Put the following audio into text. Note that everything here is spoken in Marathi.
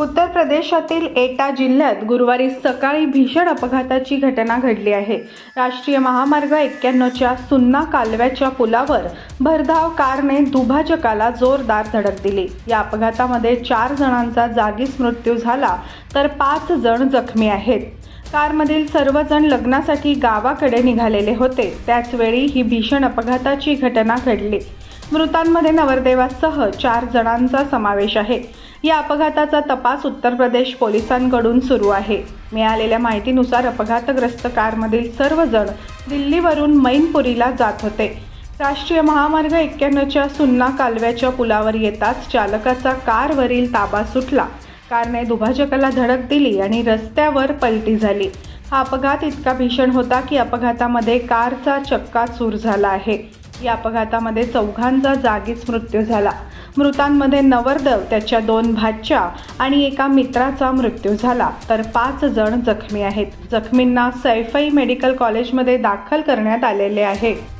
उत्तर प्रदेशातील एटा जिल्ह्यात गुरुवारी सकाळी भीषण अपघाताची घटना घडली आहे. राष्ट्रीय महामार्ग एक्क्याण्णवच्या सुन्ना कालव्याच्या पुलावर भरधाव कारने दुभाजकाला जोरदार धडक दिली. या अपघातामध्ये चार जणांचा जागीच मृत्यू झाला तर पाच जण जखमी आहेत. कारमधील सर्वजण लग्नासाठी गावाकडे निघालेले होते. त्याचवेळी ही भीषण अपघाताची घटना घडली. मृतांमध्ये नवरदेवासह चार जणांचा समावेश आहे. या अपघाताचा तपास उत्तर प्रदेश पोलिसांकडून सुरू आहे. मिळालेल्या माहितीनुसार अपघातग्रस्त कारमधील सर्वजण दिल्लीवरून मैनपुरीला जात होते. राष्ट्रीय महामार्ग एक्क्याण्णवच्या सुन्ना कालव्याच्या पुलावर येताच चालकाचा कारवरील ताबा सुटला. कारने दुभाजकाला धडक दिली आणि रस्त्यावर पलटी झाली. हा अपघात इतका भीषण होता की अपघातामध्ये कारचा चक्का चूर झाला आहे. या अपघातामध्ये चौघांचा जागीच मृत्यू झाला. मृतांमध्ये नवरदेव त्याच्या दोन भाच्या आणि एका मित्राचा मृत्यू झाला. तर पाच जण जखमी आहेत. जखमींना सैफई मेडिकल कॉलेजमध्ये दाखल करण्यात आलेले आहे.